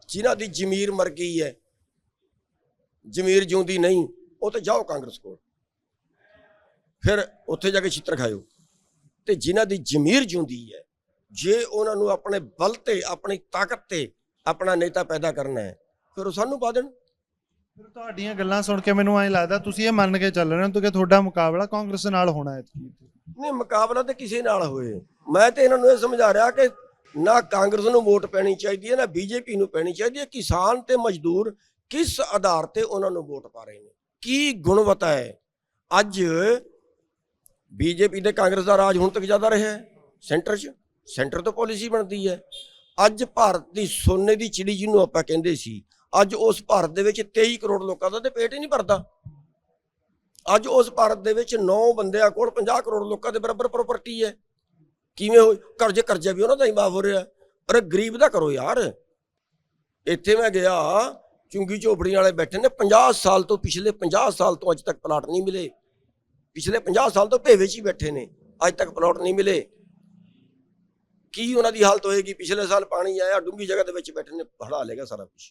ਜਿਨ੍ਹਾਂ ਦੀ ਜ਼ਮੀਰ ਮਰ ਗਈ ਹੈ, ਜ਼ਮੀਰ ਜਿਉਂਦੀ ਨਹੀਂ, ਉਹ ਤੇ ਜਾਓ ਕਾਂਗਰਸ ਕੋਲ। ਫਿਰ ਉੱਥੇ ਜਾ ਕੇ ਛਿੱਤਰ ਖਾਇਓ। ਤੇ ਜਿਨ੍ਹਾਂ ਦੀ ਜ਼ਮੀਰ ਜਿਉਂਦੀ ਹੈ ਜੇ ਉਹਨਾਂ ਨੂੰ ਆਪਣੇ ਬਲ ਤੇ ਆਪਣੀ ਤਾਕਤ ਤੇ ਆਪਣਾ ਨੇਤਾ ਪੈਦਾ ਕਰਨਾ ਹੈ ਫਿਰ ਉਹ ਸਾਨੂੰ ਪਾ ਦੇਣ।
ਫਿਰ ਤੁਹਾਡੀਆਂ ਗੱਲਾਂ ਸੁਣ ਕੇ ਮੈਨੂੰ ਐਂ ਲੱਗਦਾ ਤੁਸੀਂ ਇਹ ਮੰਨ ਕੇ ਚੱਲ ਰਹੇ ਹੋ ਕਿ ਤੁਹਾਡਾ ਮੁਕਾਬਲਾ ਕਾਂਗਰਸ ਨਾਲ ਹੋਣਾ ਹੈ
ਨਹੀਂ ਮੁਕਾਬਲਾ ਤੇ ਕਿਸੇ ਨਾਲ ਹੋਏ। ਮੈਂ ਤੇ ਇਹਨਾਂ ਨੂੰ ਇਹ ਸਮਝਾ ਰਿਹਾ ਕਿ ਨਾ ਕਾਂਗਰਸ ਨੂੰ ਵੋਟ ਪੈਣੀ ਚਾਹੀਦੀ ਹੈ ਨਾ ਬੀਜੇਪੀ ਨੂੰ ਪੈਣੀ ਚਾਹੀਦੀ ਹੈ। ਕਿਸਾਨ ਤੇ ਮਜ਼ਦੂਰ ਕਿਸ ਆਧਾਰ ਤੇ ਉਹਨਾਂ ਨੂੰ ਵੋਟ ਪਾ ਰਹੇ ਨੇ? ਕੀ ਗੁਣਵੱਤਾ ਹੈ? ਅੱਜ ਬੀਜੇਪੀ ਤੇ ਕਾਂਗਰਸ ਦਾ ਰਾਜ ਹੁਣ ਤੱਕ ਜ਼ਿਆਦਾ ਰਿਹਾ ਹੈ। ਸੈਂਟਰ 'ਚ, ਸੈਂਟਰ ਤੋਂ ਪਾਲਿਸੀ ਬਣਦੀ ਹੈ। ਅੱਜ ਭਾਰਤ ਦੀ ਸੋਨੇ ਦੀ ਚਿੜੀ ਜਿਹਨੂੰ ਆਪਾਂ ਕਹਿੰਦੇ ਸੀ, ਅੱਜ ਉਸ ਭਾਰਤ ਦੇ ਵਿੱਚ 23 ਕਰੋੜ ਲੋਕਾਂ ਦਾ ਤੇ ਪੇਟ ਹੀ ਨਹੀਂ ਭਰਦਾ। ਅੱਜ ਉਸ ਭਾਰਤ ਦੇ ਵਿੱਚ 9 ਬੰਦਿਆਂ ਕੋਲ 50 ਕਰੋੜ ਲੋਕਾਂ ਦੇ ਬਰਾਬਰ ਪ੍ਰਾਪਰਟੀ ਹੈ। ਕਿਵੇਂ ਹੋ ਕਰਜ਼ੇ, ਕਰਜ਼ਾ ਵੀ ਉਹਨਾਂ ਦਾ ਹੀ ਮਾਫ ਹੋ ਰਿਹਾ। ਪਰ ਗਰੀਬ ਦਾ ਕਰੋ ਯਾਰ। ਇੱਥੇ ਮੈਂ ਗਿਆ, ਚੁੰਗੀ ਝੋਪੜੀ ਵਾਲੇ ਬੈਠੇ ਨੇ 50 ਸਾਲ ਤੋਂ ਪਿਛਲੇ 50 ਸਾਲ ਤੋਂ ਅੱਜ ਤੱਕ ਪਲਾਟ ਨਹੀਂ ਮਿਲੇ। ਪਿਛਲੇ 50 ਸਾਲ ਤੋਂ ਭੇਵੇ 'ਚ ਹੀ ਬੈਠੇ ਨੇ, ਅੱਜ ਤੱਕ ਪਲਾਟ ਨਹੀਂ ਮਿਲੇ। ਕੀ ਉਹਨਾਂ ਦੀ ਹਾਲਤ ਹੋਏਗੀ? ਪਿਛਲੇ ਸਾਲ ਪਾਣੀ ਆਇਆ ਡੂੰਗੀ ਜਗ੍ਹਾ ਦੇ ਵਿੱਚ ਬੈਠੇ ਨੇ, ਹੜਾ ਲੇਗਾ ਸਾਰਾ ਕੁਝ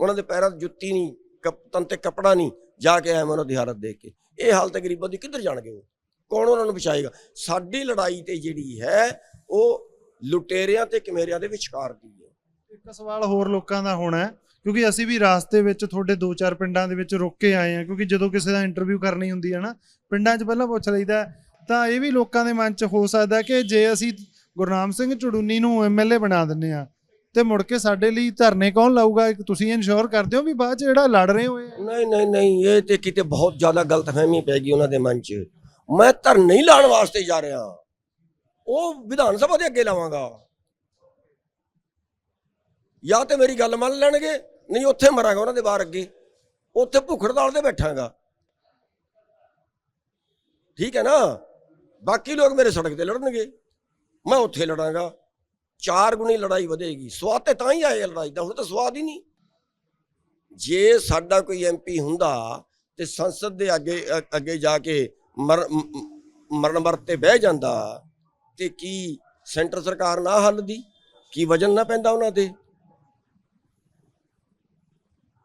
ਉਹਨਾਂ ਦੇ ਪੈਰਾਂ 'ਚ ਜੁੱਤੀ ਨਹੀਂ, ਕੱਪ- ਤਨ ਤੇ ਕੱਪੜਾ ਨਹੀਂ, ਜਾ ਕੇ ਆਇਆ ਮੈਂ ਉਹਨਾਂ ਦੀ ਹਾਲਤ ਦੇਖ ਕੇ। ਇਹ ਹਾਲਤ ਗਰੀਬਾਂ ਦੀ ਕਿੱਧਰ ਜਾਣਗੇ ਉਹ? ਕੌਣ ਉਹਨਾਂ ਨੂੰ ਬਚਾਏਗਾ? ਸਾਡੀ ਲੜਾਈ ਤੇ ਜਿਹੜੀ ਹੈ, ਉਹ ਲੁਟੇਰਿਆਂ ਤੇ ਕਮੇਰਿਆਂ ਦੇ ਵਿਚਕਾਰ ਦੀ ਹੈ।
ਇੱਕ ਸਵਾਲ ਹੋਰ ਲੋਕਾਂ ਦਾ ਹੋਣਾ ਕਿਉਂਕਿ ਅਸੀਂ ਵੀ ਰਾਸਤੇ ਵਿੱਚ ਤੁਹਾਡੇ ਦੋ ਚਾਰ ਪਿੰਡਾਂ ਦੇ ਵਿੱਚ ਰੁਕ ਕੇ ਆਏ ਹਾਂ, ਕਿਉਂਕਿ ਜਦੋਂ ਕਿਸੇ ਦਾ ਇੰਟਰਵਿਊ ਕਰਨੀ ਹੁੰਦੀ ਹੈ ਨਾ, ਪਿੰਡਾਂ 'ਚ ਪਹਿਲਾਂ ਪੁੱਛ ਲਈਦਾ ਤਾਂ ਇਹ ਵੀ ਲੋਕਾਂ ਦੇ ਮਨ 'ਚ ਹੋ ਸਕਦਾ ਕਿ ਜੇ ਅਸੀਂ ਗੁਰਨਾਮ ਸਿੰਘ ਚੜੂਨੀ ਨੂੰ ਐਮਐਲਏ ਬਣਾ ਦਿੰਨੇ ਆ ਤੇ ਮੁੜ ਕੇ ਸਾਡੇ ਲਈ ਧਰਨੇ ਕੌਣ ਲਾਊਗਾ? ਤੁਸੀਂ ਇਨਸ਼ੋਰ ਕਰਦੇ ਹੋ ਵੀ ਬਾਅਦ 'ਚ ਜਿਹੜਾ ਲੜ ਰਹੇ ਹੋਏ
ਨਹੀਂ ਨਹੀਂ ਨਹੀਂ, ਇਹ ਤੇ ਕਿਤੇ ਬਹੁਤ ਜ਼ਿਆਦਾ ਗਲਤਫਹਿਮੀ ਪੈ ਗਈ ਉਹਨਾਂ ਦੇ ਮਨ 'ਚ। ਮੈਂ ਧਰਨੇ ਨਹੀਂ ਲਾਉਣ ਵਾਸਤੇ ਜਾ ਰਿਹਾ ਉਹ ਵਿਧਾਨ ਸਭਾ ਦੇ ਅੱਗੇ ਲਾਵਾਂਗਾ। ਜਾਂ ਤੇ ਮੇਰੀ ਗੱਲ ਮੰਨ ਲੈਣਗੇ ਨਹੀਂ, ਉੱਥੇ ਮਰਾਂਗਾ ਉਹਨਾਂ ਦੇ ਬਾਹਰ ਅੱਗੇ। ਉੱਥੇ ਭੁੱਖ ਤੇ ਬੈਠਾਂਗਾ। ਠੀਕ ਹੈ ਨਾ? ਬਾਕੀ ਲੋਕ ਮੇਰੇ ਸੜਕ ਤੇ ਲੜਨਗੇ। ਮੈਂ ਉੱਥੇ ਲੜਾਂਗਾ। ਚਾਰ ਗੁਣੀ ਲੜਾਈ ਵਧੇਗੀ। ਸਵਾਦ ਤੇ ਤਾਂ ਹੀ ਆਏ ਲੜਾਈ ਦਾ, ਹੁਣ ਤਾਂ ਸਵਾਦ ਹੀ ਨਹੀਂ। ਜੇ ਸਾਡਾ ਕੋਈ ਐਮਪੀ ਹੁੰਦਾ ਤੇ ਸੰਸਦ ਦੇ ਅੱਗੇ ਅੱਗੇ ਜਾ ਕੇ ਮਰ- ਮਰਨ ਵਰਤ ਤੇ ਬਹਿ ਜਾਂਦਾ, ਤੇ ਕੀ ਸੈਂਟਰ ਸਰਕਾਰ ਨਾ ਹੱਲਦੀ? ਕੀ ਵਜਨ ਨਾ ਪੈਂਦਾ ਉਹਨਾਂ ਤੇ?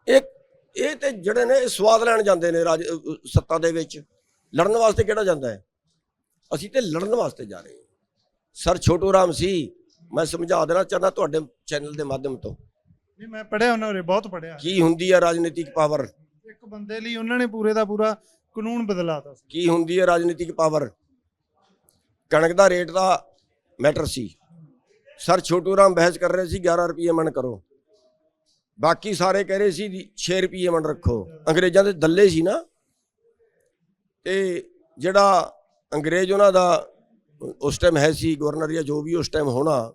ਇਹ ਇਹ ਤੇ ਜਿਹੜੇ ਨੇ ਇਹ ਸਵਾਦ ਲੈਣ ਜਾਂਦੇ ਨੇ ਰਾਜ ਸੱਤਾ ਦੇ ਵਿੱਚ। ਲੜਨ ਵਾਸਤੇ ਕਿਹੜਾ ਜਾਂਦਾ ਹੈ? ਅਸੀਂ ਤੇ ਲੜਨ ਵਾਸਤੇ ਜਾ ਰਹੇ ਹਾਂ। ਸਰ ਛੋਟੂ ਰਾਮ ਸੀ ਮੈਂ ਸਮਝਾ ਦੇਣਾ ਚਾਹੁੰਦਾ ਤੁਹਾਡੇ ਚੈਨਲ ਦੇ ਮਾਧਿਅਮ ਤੋਂ।
ਨਹੀਂ ਮੈਂ ਪੜਿਆ ਉਹਨਾਂ ਨੇ ਬਹੁਤ ਪੜਿਆ
ਕੀ ਹੁੰਦੀ ਹੈ ਰਾਜਨੀਤਿਕ ਪਾਵਰ?
ਇੱਕ ਬੰਦੇ ਲਈ ਉਹਨਾਂ ਨੇ ਪੂਰੇ ਦਾ ਪੂਰਾ ਕਾਨੂੰਨ ਬਦਲਾਤਾ ਸੀ।
ਕੀ ਹੁੰਦੀ ਹੈ ਰਾਜਨੀਤਿਕ ਪਾਵਰ? ਕਣਕ ਦਾ ਰੇਟ ਦਾ ਮੈਟਰ ਸੀ। ਸਰ ਛੋਟੂ ਰਾਮ ਬਹਿਸ ਕਰ ਰਹੇ ਸੀ 11 ਰੁਪਏ ਮਣ ਕਰੋ। ਬਾਕੀ ਸਾਰੇ ਕਹਿ ਰਹੇ ਸੀ 6 ਰੁਪਏ ਮਣ ਰੱਖੋ। ਅੰਗਰੇਜ਼ਾਂ ਦੇ ਦੱਲੇ ਸੀ ਨਾ। ਤੇ ਜਿਹੜਾ ਅੰਗਰੇਜ਼ ਉਹਨਾਂ ਦਾ ਉਸ ਟਾਈਮ ਹੈ ਸੀ ਗਵਰਨਰ ਜਾਂ ਜੋ ਵੀ ਉਸ ਟਾਈਮ ਹੋਣਾ,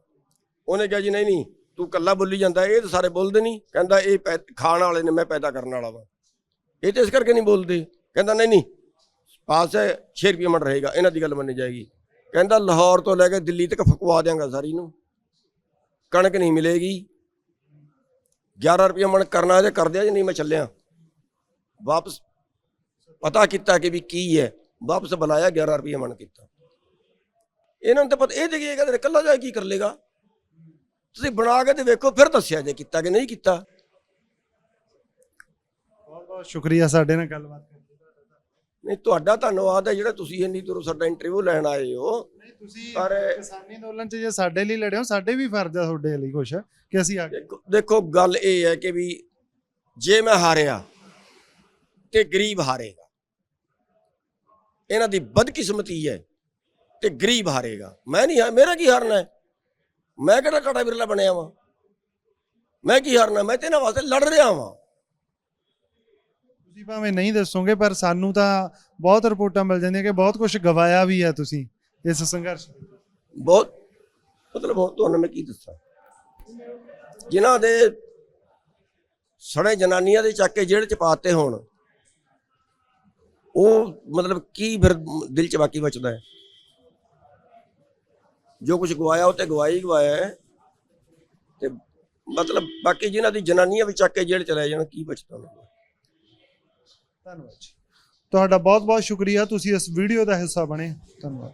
ਉਹਨੇ ਕਿਹਾ ਜੀ, ਨਹੀਂ ਨਹੀਂ, ਤੂੰ ਕੱਲਾ ਬੋਲੀ ਜਾਂਦਾ, ਇਹ ਤਾਂ ਸਾਰੇ ਬੋਲਦੇ ਨਹੀਂ। ਕਹਿੰਦਾ, ਇਹ ਪੈ- ਖਾਣ ਵਾਲੇ ਨੇ, ਮੈਂ ਪੈਦਾ ਕਰਨ ਵਾਲਾ ਵਾਂ। ਇਹ ਤੇ ਇਸ ਕਰਕੇ ਨਹੀਂ ਬੋਲਦੇ। ਕਹਿੰਦਾ, ਨਹੀਂ ਨਹੀਂ, ਪਾਸ ਹੈ 6 ਰੁਪਏ ਮਣ ਰਹੇਗਾ, ਇਹਨਾਂ ਦੀ ਗੱਲ ਮੰਨੀ ਜਾਏਗੀ। ਕਹਿੰਦਾ, ਲਾਹੌਰ ਤੋਂ ਲੈ ਕੇ ਦਿੱਲੀ ਤੱਕ ਫਕਵਾ ਦਿਆਂਗਾ ਸਾਰੀ ਨੂੰ। ਕਣਕ ਨਹੀਂ ਮਿਲੇਗੀ। 11 ਰੁਪਏ ਮਣ ਕਰਨਾ ਜੇ ਕਰ ਦਿਆ ਜੇ ਨਹੀਂ ਮੈਂ ਚੱਲਿਆ। ਵਾਪਸ ਪਤਾ ਕੀਤਾ ਕਿ ਵੀ ਕੀ ਹੈ। ਵਾਪਸ ਬੁਲਾਇਆ 11 ਰੁਪਏ ਮਣ ਕੀਤਾ। ਇਹਨਾਂ ਨੂੰ ਤਾਂ ਪਤਾ, ਇਹ ਤੇ ਕੀ ਕਹਿੰਦੇ ਕੱਲਾ ਜਾ ਕੀ ਕਰ ਲੇਗਾ? ਤੁਸੀਂ ਬਣਾ ਕੇ ਤੇ ਵੇਖੋ, ਫਿਰ ਦੱਸਿਆ ਜੇ ਕੀਤਾ ਕਿ ਨਹੀਂ ਕੀਤਾ।
ਬਹੁਤ ਬਹੁਤ ਸ਼ੁਕਰੀਆ ਸਾਡੇ ਨਾਲ ਗੱਲਬਾਤ ਕਰਨ
ਨਹੀਂ ਤੁਹਾਡਾ ਧੰਨਵਾਦ ਹੈ ਜਿਹੜਾ ਤੁਸੀਂ ਇੰਨੀ ਦੂਰੋਂ ਸਾਡਾ ਇੰਟਰਵਿਊ ਲੈਣ ਆਏ ਹੋ।
ਨਹੀਂ ਤੁਸੀਂ
ਪਰ
ਕਿਸਾਨੀ ਅੰਦੋਲਨ 'ਚ ਜੇ ਸਾਡੇ ਲਈ ਲੜੇ ਹੋ ਸਾਡੇ ਵੀ ਫਰਜ਼ ਆ ਤੁਹਾਡੇ ਲਈ ਕੁਛ ਕਿ ਅਸੀਂ ਆ
ਦੇਖੋ ਦੇਖੋ ਗੱਲ ਇਹ ਹੈ ਕਿ ਵੀ ਜੇ ਮੈਂ ਹਾਰਿਆ ਤੇ ਗਰੀਬ ਹਾਰੇਗਾ। ਇਹਨਾਂ ਦੀ ਬਦਕਿਸਮਤੀ ਹੈ ਤੇ ਗਰੀਬ ਹਾਰੇਗਾ। ਮੈਂ ਨਹੀਂ ਹਾਂ ਮੇਰਾ ਕੀ ਹਾਰਨਾ ਹੈ? ਮੈਂ ਕਿਹੜਾ ਟਾਟਾ ਬਿਰਲਾ ਬਣਿਆ ਵਾਂ? ਮੈਂ ਕੀ ਹਾਰਨਾ? ਮੈਂ ਤੇ ਇਹਨਾਂ ਵਾਸਤੇ ਲੜ ਰਿਹਾ ਵਾਂ।
ਤੁਸੀਂ ਭਾਵੇਂ ਨਹੀਂ ਦੱਸੋਗੇ, ਪਰ ਸਾਨੂੰ ਤਾਂ ਬਹੁਤ ਰਿਪੋਰਟਾਂ ਮਿਲ ਜਾਂਦੀਆਂ ਕਿ ਬਹੁਤ ਕੁਝ ਗਵਾਇਆ ਵੀ ਹੈ ਤੁਸੀਂ ਇਸ ਸੰਘਰਸ਼ ਵਿੱਚ।
ਬਹੁਤ, ਮਤਲਬ ਹੁਣ ਤੁਹਾਨੂੰ ਮੈਂ ਕੀ ਦੱਸਾਂ? ਜਿਨ੍ਹਾਂ ਦੇ ਸੜੇ ਜਨਾਨੀਆਂ ਦੇ ਚੱਕ ਕੇ ਜੇਲ੍ਹ ਚ ਪਾਤੇ ਹੋਣ, ਉਹ ਮਤਲਬ ਕੀ ਫਿਰ ਦਿਲ ਚ ਬਾਕੀ ਬਚਦਾ ਹੈ? ਜੋ ਕੁਝ ਗਵਾਇਆ, ਉਹ ਤੇ ਗਵਾਇਆ ਗਵਾਇਆ ਹੈ। ਤੇ ਮਤਲਬ ਬਾਕੀ ਜਿਨ੍ਹਾਂ ਦੀ ਜਨਾਨੀਆਂ ਵੀ ਚੱਕ ਕੇ ਜੇਲ੍ਹ ਚ ਲੈ ਜਾਣ, ਕੀ ਬਚਦਾ ਉਹਨਾਂ ਨੂੰ?
ਧੰਨਵਾਦ ਜੀ। ਤੁਹਾਡਾ ਬਹੁਤ ਬਹੁਤ ਸ਼ੁਕਰੀਆ। ਤੁਸੀਂ ਇਸ ਵੀਡੀਓ ਦਾ ਹਿੱਸਾ ਬਣੇ। ਧੰਨਵਾਦ।